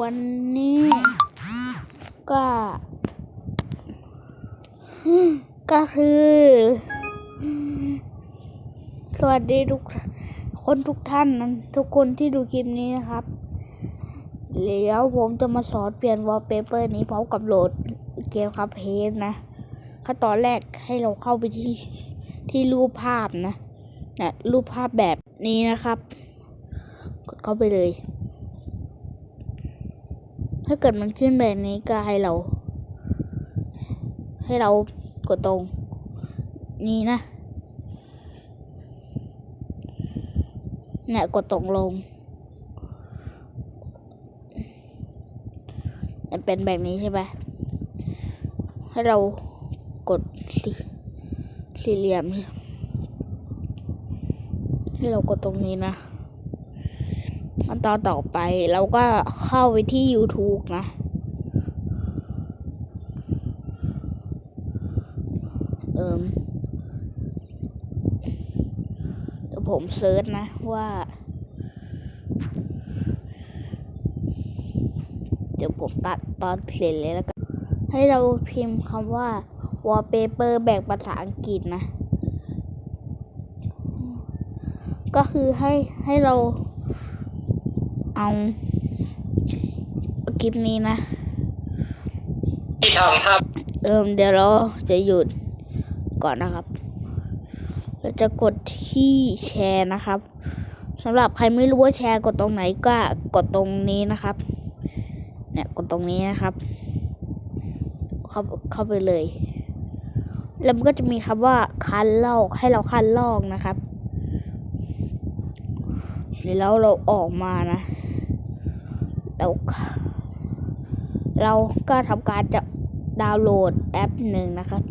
วันนี้ก็ก็คือ สวัสดีทุกคนทุกท่านนะทุกคนที่ดูคลิปนี้นะครับแล้วผมจะมาสอนเปลี่ยนวอลเปเปอร์นี้พร้อมกับโหลดเกมครับเพจนะขั้นตอนแรกให้เราเข้าไปที่ที่รูปภาพนะนะรูปภาพแบบนี้นะครับ กดเข้าไปเลย ถ้าเกิดมันขึ้นแบบนี้ก็ให้เรา ให้เรากดตรง นี้นะเนี่ยกดตรงลงมันเป็นแบบนี้ใช่ไหมให้เรากดสี่สี่เหลี่ยม ให้เรากดตรงนี้นะ ขั้นตอนต่อไปเราก็เข้าไปที่ YouTube นะ เอิมเดี๋ยวผมเซิร์ชนะว่า เดี๋ยวผมตัดตอนเสร็จเลยแล้วกัน ให้เราพิมพ์คำว่า wallpaper แบ่งภาษาอังกฤษนะ ก็คือให้ให้เรา เอาคลิปนี้นะที่ทำครับ เอิมเดี๋ยวเราจะหยุดก่อนนะครับ เราจะกดที่แชร์นะครับสำหรับใครไม่รู้ว่าแชร์กดตรงไหนก็กดตรงนี้นะครับ เนี่ยกดตรงนี้นะครับ เข้าเข้าไปเลย แล้วมันก็จะมีคำว่าคันลอกให้เราคันลอกนะครับ แล้วเราออกมานะแล้วเราก็ทำการจะดาวน์โหลดแอปหนึ่งนะครับ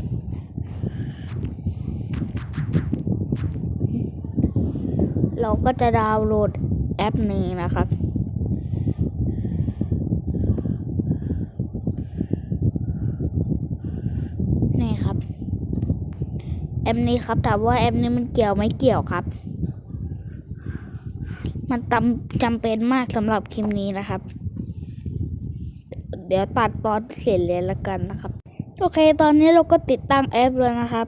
เราก็จะดาวน์โหลดแอปหนึ่งนะครับนี่ครับแอปนี้ครับถามว่าแอปนี้มันเกี่ยวไหมเกี่ยวครับ มันจำจำเป็นมากสำหรับคลิปนี้นะครับ เดี๋ยวตัดตอนเสร็จเลยละกันนะครับ โอเค ตอนนี้เราก็ติดตั้งแอปแล้วนะครับ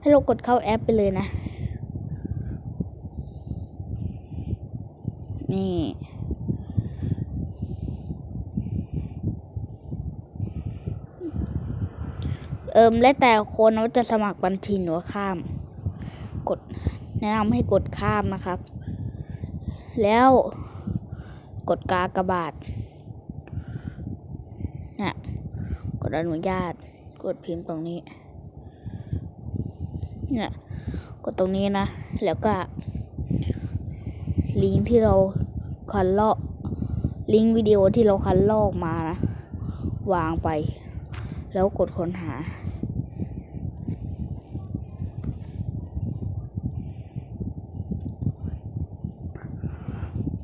ให้เรากดเข้าแอปไปเลยนะ นี่เอิมและแต่คนว่าจะสมัครบัญชีหรือว่าข้าม กดแนะนำให้กดข้ามนะครับ แล้วกดกากระบาทนะกดอนุญาต กดพิมพ์ตรงนี้เนี่ยกดตรงนี้นะ แล้วก็ลิงก์ที่เราคันลอกลิงก์วิดีโอที่เราคันลอกมานะ วางไป แล้วกดค้นหา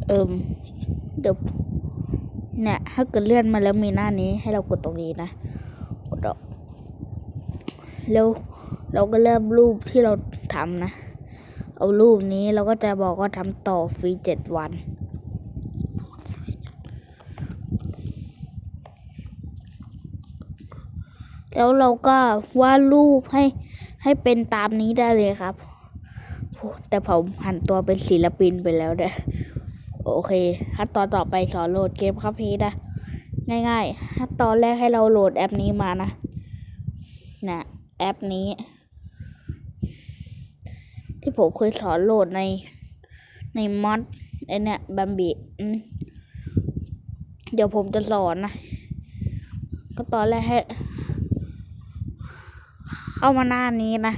เอิมเดี๋ยวเนี่ยถ้าเกิดเลื่อนมาแล้วมีหน้านี้ให้เรากดตรงนี้นะกดออกแล้วเราก็เริ่มรูปที่เราทำนะ เอารูปนี้เราก็จะบอกว่าทำต่อฟรีเจ็ดวัน แล้วเราก็วาดรูปให้ให้เป็นตามนี้ได้เลยครับ แต่ผมหันตัวเป็นศิลปินไปแล้วเด้อ โอเคขั้นตอนต่อไปสอนโหลดเกมครับพีนะง่ายๆขั้นตอนแรกให้เราโหลดแอปนี้มานะนะแอปนี้ ที่ผมเคยสอนโหลดในในมอดไอเนี่ยบัมบีเดี๋ยวผมจะสอนนะ ก็ตอนแรกให้ เข้ามาหน้านี้นะ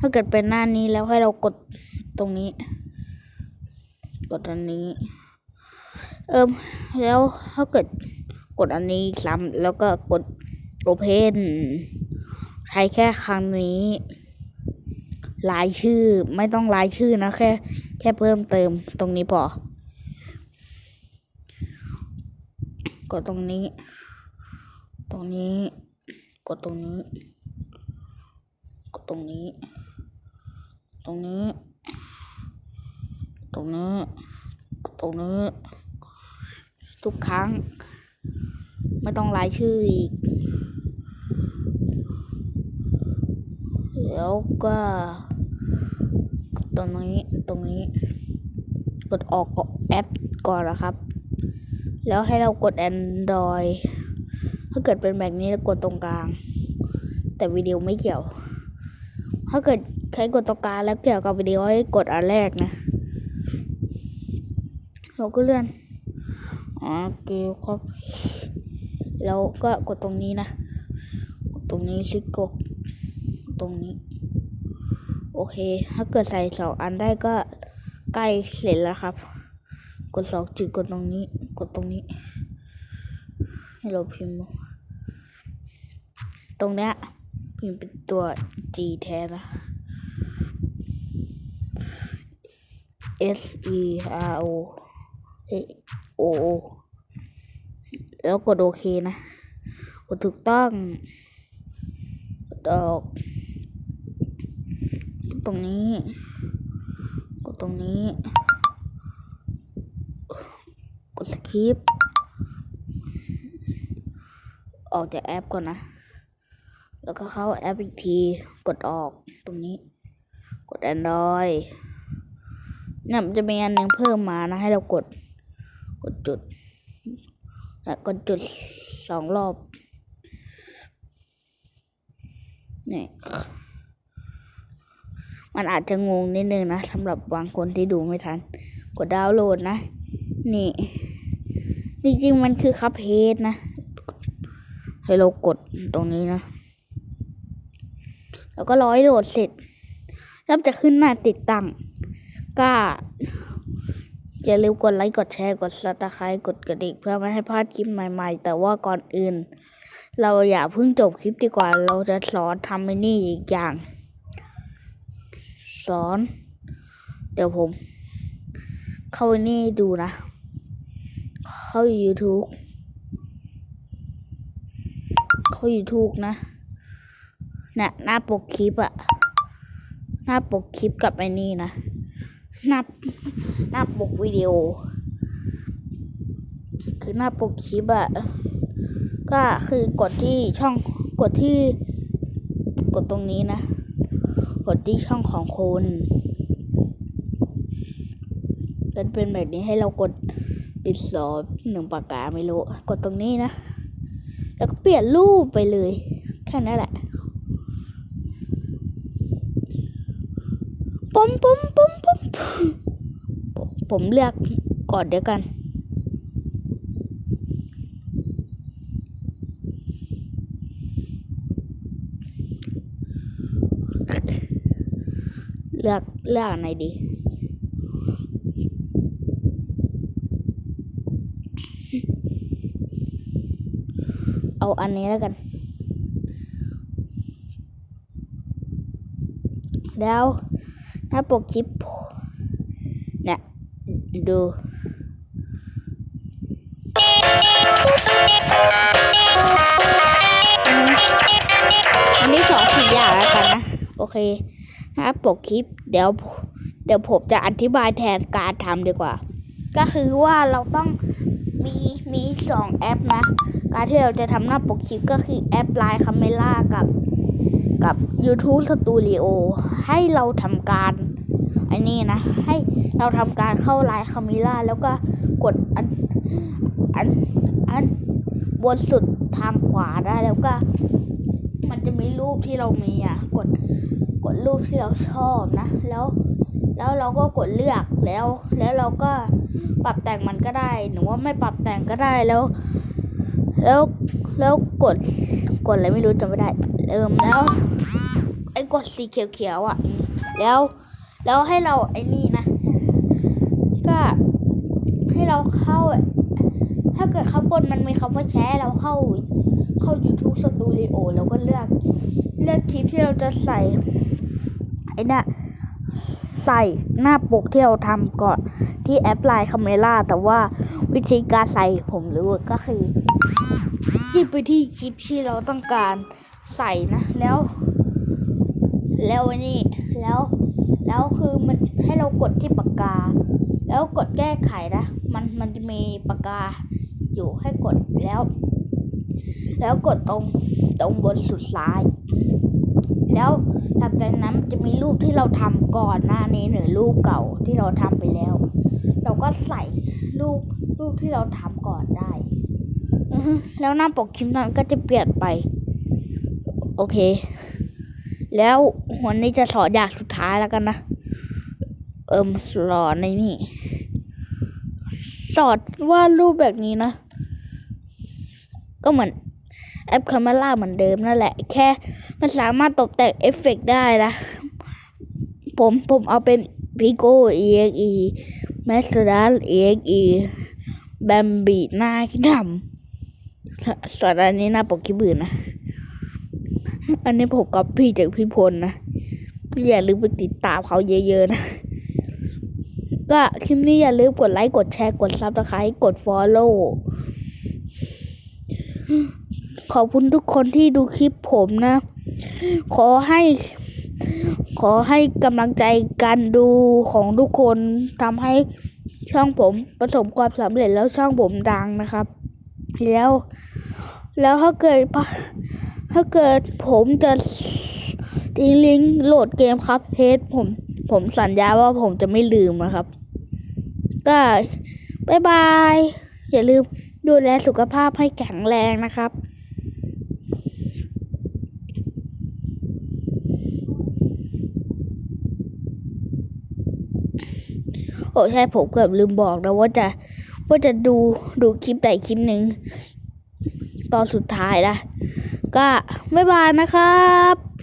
ถ้าเกิดเป็นหน้านี้แล้วให้เรากดตรงนี้ กดอันนี้ เอิมแล้วถ้าเกิดกดอันนี้ซ้ำแล้วก็กด Open ใช้แค่ครั้งนี้รายชื่อไม่ต้องรายชื่อนะแค่ แค่เพิ่มเติมตรงนี้พอกดตรงนี้ ตรงนี้ กดตรงนี้ กดตรงนี้ ตรงนี้ ตรงนี้ ตรงนี้ ทุกครั้ง ไม่ต้องรายชื่ออีก แล้วก็ ตรงนี้ตรงนี้ กดออกกแอปก่อนนะครับ แล้วให้เรากด Android ถ้าเกิดเป็นแบบนี้เรากดตรงกลาง แต่วิดีโอไม่เกี่ยว ถ้าเกิดใครกดตรงกลางแล้วเกี่ยวกับวิดีโอให้กดอันแรกนะเราก็เลื่อน อ๋อเคครับ แล้วก็กดตรงนี้นะ กดตรงนี้คลิกกดตรงนี้ โอเค ถ้าเกิดใส่สองอันได้ก็ใกล้เสร็จแล้วครับ กดสองจุดกดตรงนี้ กดตรงนี้ ให้เราพิมพ์ ตรงเนี้ยพิมพ์เป็นตัว G แทนนะ S E R O A O O แล้วกดโอเคนะกดถูกต้องกดออกตรงนี้ กดตรงนี้ กดสคริปออกจากแอปก่อนนะ แล้วก็เข้าแอปอีกที กดออกตรงนี้ กด Android เนี่ยมันจะมีอันหนึ่งเพิ่มมานะ ให้เรากด กดจุด แล้วกดจุดสองรอบเนี่ยมันอาจจะงงนิดนึงนะสำหรับบางคนที่ดูไม่ทัน กดดาวน์โหลดนะ นี่ จริงๆ มันคือคัพเฮดนะ ให้เรากดตรงนี้นะ แล้วก็ร้อยโหลดเสร็จแล้วจะขึ้นหน้าติดตั้งก็ อย่าลืมกดไลค์ กดแชร์ กดซับสไครต์กดกระดิ่งเพื่อไม่ให้พลาดคลิปใหม่ๆ แต่ว่าก่อนอื่น เราอย่าเพิ่งจบคลิปดีกว่า เราจะสอนทำไอ้นี่อีกอย่าง สอน เดี๋ยวผม เข้าไอ้นี่ดูนะ เข้า YouTube เข้า YouTube นะเนี่ยหน้าปกคลิปอะหน้าปกคลิปกับไอ้นี่นะ หน้าหน้าปกวิดีโอ คือหน้าปกคลิปอะก็คือกดที่ช่องกดที่กดตรงนี้นะ กดที่ช่องของคุณเป็นเป็นแบบนี้ให้เรากดดินสอหนึ่งปากกาไม่รู้ กดตรงนี้นะ แล้วก็เปลี่ยนรูปไปเลย แค่นั้นแหละปมปมปมปม ผมเลือกก่อนเดี๋ยวกัน เลือกเลือกอันไหนดีเอาอันนี้แล้วกัน แล้วหน้าปกคลิป ดู อันนี้สองสี่อย่างแล้วกันนะ โอเคหน้าปกคลิป เดี๋ยว เดี๋ยวผมจะอธิบายแทนการทำดีกว่า ก็คือว่าเราต้องมีมีสองแอปนะ การที่เราจะทำหน้าปกคลิปก็คือแอป Line Camera กับกับ YouTube Studio ให้เราทำการ ไอ้นี่นะ ให้เราทำการเข้า Line Camera แล้วก็กดอันอันอันบนสุดทางขวาได้แล้วก็ มันจะมีรูปที่เรามีอะ กดกดรูปที่เราชอบนะ แล้ว แล้วเราก็กดเลือกแล้ว แล้วเราก็ปรับแต่งมันก็ได้ หนูว่าไม่ปรับแต่งก็ได้แล้ว แล้วแล้วกดกดอะไรไม่รู้จำไม่ได้เอิ่มแล้ว ไอ้กดสีเขียวๆอะ แล้ว แล้วให้เราไอ้นี่นะ ก็ให้เราเข้า ถ้าเกิดข้างบนมันมีคำว่าแชร์เราเข้าเข้า YouTube Studio แล้วก็เลือกเลือกคลิปที่เราจะใส่ไอ้น่ะใส่หน้าปกที่เราทำก่อนที่แอปไลน์คาเมล่าแต่ว่าวิธีการใส่ผมรู้ก็คือจิ้มไปที่คลิปที่เราต้องการใส่นะแล้ว แล้วไอ้นี่แล้ว แล้วคือมันให้เรากดที่ปากกา แล้วกดแก้ไขนะ มันมันจะมีปากกาอยู่ให้กดแล้ว แล้วกดตรงตรงบนสุดซ้าย แล้วหลังจากนั้นจะมีรูปที่เราทำก่อนหน้านี้หรือรูปเก่าที่เราทำไปแล้ว เราก็ใส่รูปรูปที่เราทำก่อนได้แล้วหน้าปกคลิปนั้นก็จะเปลี่ยนไป โอเค แล้ววันนี้จะสอนอย่างสุดท้ายแล้วกันนะ เอิมสอนในนี่ สอนวาดรูปแบบนี้นะ ก็เหมือนแอปคาเมล่าเหมือนเดิมนั่นแหละ แค่มันสามารถตกแต่งเอฟเฟกต์ได้นะ ผมผมเอาเป็น Pico EXE m a s t e r d a EXE แบมบีหน้าขี้ดำส่วนอันนี้หน้าปกคลิปอื่นนะ อันนี้ผมกับพี่จากพี่พลนะพี่อย่าลืมไปติดตามเขาเยอะๆนะ ก็คลิปนี้อย่าลืมกดไลค์กดแชร์กดซับสไครต์กด Follow ขอบคุณทุกคนที่ดูคลิปผมนะ ขอให้ ขอให้กำลังใจการดูของทุกคนทำให้ช่องผมประสบความสำเร็จแล้วช่องผมดังนะครับ แล้ว แล้วถ้าเกิดพ ถ้าเกิดผมจะทิ้งลิงก์โหลดเกมครับเฮดผม ผมสัญญาว่าผมจะไม่ลืมนะครับ ก็บายบาย อย่าลืมดูแลสุขภาพให้แข็งแรงนะครับโอ้ใช่ผมเกือบลืมบอกนะว่าจะว่าจะดูดูคลิปใดคลิปหนึ่ง ตอนสุดท้ายนะ ก็บ๊ายบายนะครับ